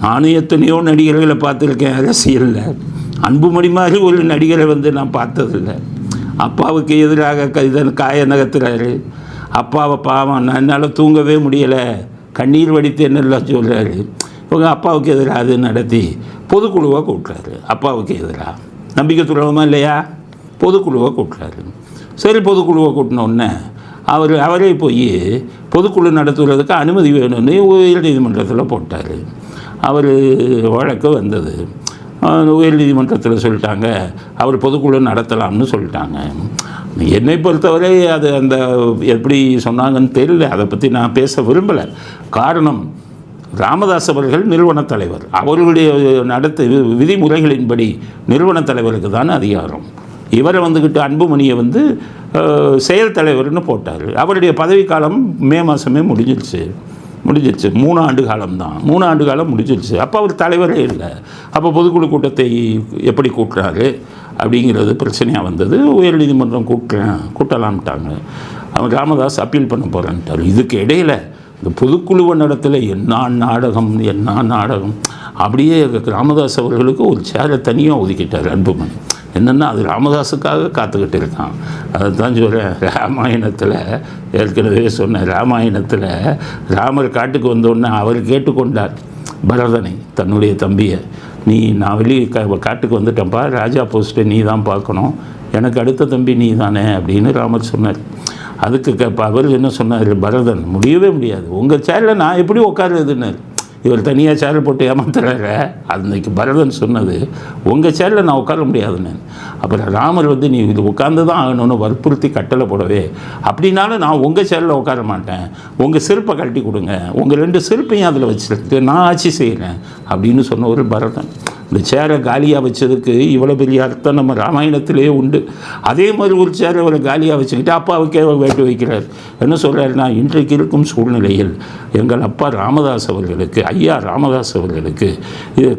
நானும் எத்தனையோ நடிகர்களை பார்த்துருக்கேன் அரசியலில் அன்புமணி மாதிரி ஒரு நடிகரை வந்து நான் பார்த்ததில்லை. அப்பாவுக்கு எதிராக க இதன் காய நகர்த்துறாரு. அப்பாவை பாவம் நான் என்னால் தூங்கவே முடியலை. கண்ணீர் வடித்து என்னெல்லாம் சொல்கிறாரு இவங்க அப்பாவுக்கு எதிராக அது நடத்தி பொதுக்குழுவாக கூட்டுறாரு. அப்பாவுக்கு எதிராக. நம்பிக்கை துறவமா இல்லையா? பொதுக்குழுவாக கூட்டுறாரு. சரி பொதுக்குழுவை கூட்டினோடனே அவர் அவரே போய் பொதுக்குழு நடத்துகிறதுக்கு அனுமதி வேணும்னு உயர் நீதிமன்றத்தில் போட்டார். அவர் வழக்கு வந்தது. உயர்நீதிமன்றத்தில் உயர் நீதிமன்றத்தில் சொல்லிட்டாங்க. அவர் பொதுக்குழு நடத்தலாம்னு சொல்லிட்டாங்க. என்னை பொறுத்தவரை அது அந்த எப்படி சொன்னாங்கன்னு தெரியல. அதை பற்றி நான் பேச விரும்பலை. காரணம் ராமதாஸ் அவர்கள் நிறுவனத் தலைவர். அவர்களுடைய நடத்த வி- விதிமுறைகளின்படி நிறுவனத் தலைவருக்கு தானே அதிகாரம். இவரை வந்துக்கிட்டு அன்புமணியை வந்து செயல் தலைவர்னு போட்டார். அவருடைய பதவிக்காலம் மே மாதமே முடிஞ்சிருச்சு. முடிஞ்சிருச்சு. மூணு ஆண்டு காலம்தான் மூணு ஆண்டு காலம் முடிஞ்சிருச்சு. அப்போ அவர் தலைவரே இல்லை. அப்போ பொதுக்குழு கூட்டத்தை எப்படி கூட்டுறாரு அப்படிங்கிறது பிரச்சனையாக வந்தது. உயர்நீதிமன்றம் கூட்டுறேன் கூட்டலாம்ட்டாங்க. அவன் ராமதாஸ் அப்பீல் பண்ண போகிறேன்ட்டார் இதுக்கு இடையில இந்த பொதுக்குழுவ நடத்தில் என்ன நாடகம் என்ன நாடகம் அப்படியே ராமதாஸ் அவர்களுக்கு ஒரு சேரை தனியாக ஒதுக்கிட்டார் அன்புமணி. என்னென்னா அது ராமதாஸுக்காக காத்துக்கிட்டு இருக்கான். அதை தான் சொல்கிறேன் ராமாயணத்தில் ஏற்கனவே சொன்னேன் ராமாயணத்தில் ராமர் காட்டுக்கு வந்தோடனே அவர் கேட்டுக்கொண்டார் பரதனை தன்னுடைய தம்பியை நீ நான் வெளியே காட்டுக்கு வந்துட்டேன்ப்பா ராஜா போஸ்ட்டை நீ தான் பார்க்கணும். எனக்கு அடுத்த தம்பி நீ தானே அப்படின்னு ராமர் சொன்னார். அதுக்கு க அவர் என்ன சொன்னார்? பரதன் முடியவே முடியாது. உங்கள் சேரில் நான் எப்படி உட்காருதுன்னாரு இவர் தனியாக சேர் போட்டு ஏமாத்துறாரு? அன்னைக்கு பரதன் சொன்னது உங்கள் சேரில் நான் உட்கார முடியாதுன்னு அப்புறம் ராமர் வந்து நீ இது உட்காந்து தான் ஆகணும்னு வற்புறுத்தி கட்டளை போடவே. அப்படின்னாலும் நான் உங்கள் சேரில் உட்கார மாட்டேன். உங்கள் செருப்பை கழட்டி கொடுங்க. உங்கள் ரெண்டு செருப்பையும் அதில் வச்சுருக்கு நான் ஆட்சி செய்கிறேன் அப்படின்னு சொன்ன ஒரு பரதன். இந்த சேரை காலியாக வச்சதுக்கு இவ்வளோ பெரிய அர்த்தம் நம்ம ராமாயணத்திலே உண்டு. அதே மாதிரி ஒரு சேரை அவரை காலியாக வச்சுக்கிட்டு அப்பாவுக்கே அவர் வேட்டு வைக்கிறார். என்ன சொல்கிறாருன்னா இன்றைக்கு இருக்கும் சூழ்நிலையில் எங்கள் அப்பா ராமதாஸ் அவர்களுக்கு ஐயா ராமதாஸ் அவர்களுக்கு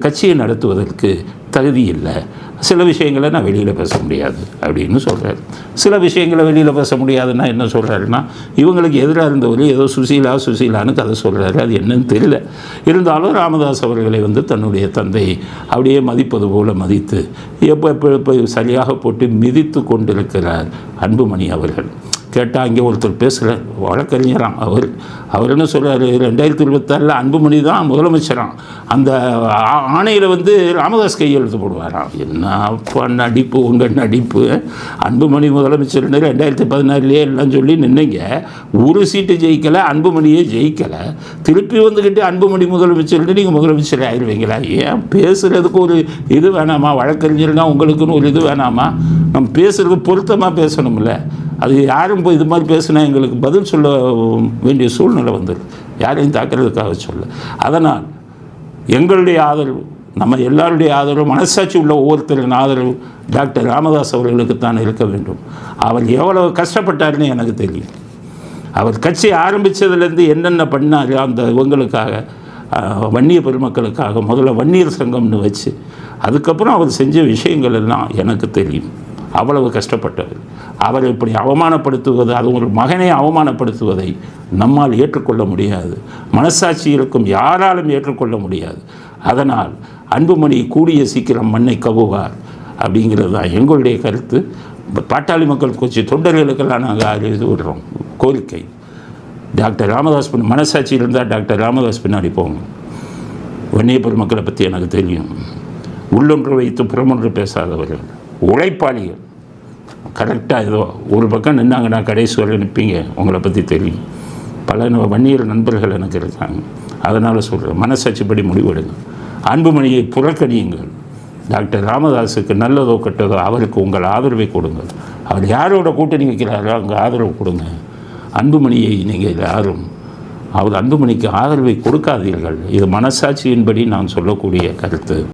கட்சியை நடத்துவதற்கு தகுதி இல்லை. சில விஷயங்களை நான் வெளியில் பேச முடியாது அப்படின்னு சொல்கிறார் சில விஷயங்களை வெளியில் பேச முடியாதுன்னா என்ன சொல்கிறாருன்னா இவங்களுக்கு எதிராக இருந்தவர் ஏதோ சுசீலா சுசீலான்னு கதை சொல்கிறாரு அது என்னன்னு தெரியல. இருந்தாலும் ராமதாஸ் அவர்களை வந்து தன்னுடைய தந்தை அப்படியே மதிப்பது போல மதித்து எப்போ எப்போ சரியாக போட்டு மிதித்து கொண்டிருக்கிறார் அன்புமணி அவர்கள். கேட்டால் அங்கே ஒருத்தர் பேசுகிறார் வழக்கறிஞராம். அவர் அவர் என்ன சொல்கிறார் ரெண்டாயிரத்தி இருபத்தாறில் அன்புமணி தான் முதலமைச்சராம். அந்த ஆ- ஆணையில் வந்து ராமதாஸ் கையெழுத்து போடுவாராம். என்னப்பா நடிப்பு உங்கள் நடிப்பு. அன்புமணி முதலமைச்சர்னு ரெண்டாயிரத்தி பதினாறுலேயே எல்லாம் சொல்லி நின்னீங்க. ஒரு சீட்டு ஜெயிக்கலை அன்புமணியே ஜெயிக்கலை. திருப்பி வந்துக்கிட்டு அன்புமணி முதலமைச்சர்னு நீங்கள் முதலமைச்சர் ஆயிடுவீங்களா ஏன் பேசுகிறதுக்கு ஒரு இது வேணாமா? வழக்கறிஞர்னா உங்களுக்குன்னு ஒரு இது வேணாமா? நம்ம பேசுகிறது பொருத்தமாக பேசணும்ல. அது யாரும் போய் இது மாதிரி பேசினா எங்களுக்கு பதில் சொல்ல வேண்டிய சூழ்நிலை வந்தது. யாரையும் தாக்குறதுக்காக சொல்ல. அதனால் எங்களுடைய ஆதரவு நம்ம எல்லாருடைய ஆதரவு மனசாட்சி உள்ள ஒவ்வொருத்தரின் ஆதரவு டாக்டர் ராமதாஸ் அவர்களுக்கு தான் இருக்க வேண்டும். அவர் எவ்வளவு கஷ்டப்பட்டாருன்னு எனக்கு தெரியும். அவர் கட்சி ஆரம்பித்ததுலேருந்து என்னென்ன பண்ணார் அந்த இவங்களுக்காக வன்னிய பெருமக்களுக்காக முதல்ல வன்னியர் சங்கம்னு வச்சு அதுக்கப்புறம் அவர் செஞ்ச விஷயங்கள் எல்லாம் எனக்கு தெரியும். அவ்வளவு கஷ்டப்பட்டவர். அவரை இப்படி அவமானப்படுத்துவது அது ஒரு மகனை அவமானப்படுத்துவதை நம்மால் ஏற்றுக்கொள்ள முடியாது. மனசாட்சி இருக்கும் யாராலும் ஏற்றுக்கொள்ள முடியாது. அதனால் அன்புமணி கூடிய சீக்கிரம் மண்ணை கவுவார் அப்படிங்கிறது தான் எங்களுடைய கருத்து. பாட்டாளி மக்கள் கட்சி தொண்டர்களுக்கெல்லாம் நாங்கள் அறிவித்து விடுறோம் கோரிக்கை. டாக்டர் ராமதாஸ் பின் மனசாட்சி இருந்தால் டாக்டர் ராமதாஸ் பின்னாடி போங்க. வன்னிய மக்களை பற்றி எனக்கு தெரியும். உள்ளொன்று வைத்து புறமொன்று பேசாதவர்கள் உழைப்பாளிகள். கரெக்டாக ஏதோ ஒரு பக்கம் நின்னாங்கன்னா கடைசி வரை நிற்பீங்க. உங்களை பற்றி தெரியும். பல ந- வன்னியர் நண்பர்கள் எனக்கு இருக்காங்க. அதனால் சொல்கிறேன் மனசாட்சிப்படி முடிவெடுங்க. அன்புமணியை புறக்கணியுங்கள். டாக்டர் ராமதாஸுக்கு நல்லதோ கெட்டதோ அவருக்கு உங்கள் ஆதரவை கொடுங்கள் அவர் யாரோட கூட்டணி வைக்கிறாரோ அங்கே ஆதரவு கொடுங்க. அன்புமணியை நீங்கள் யாரும் அவர் அன்புமணிக்கு ஆதரவை கொடுக்காதீர்கள். இது மனசாட்சியின்படி நான் சொல்லக்கூடிய கருத்து.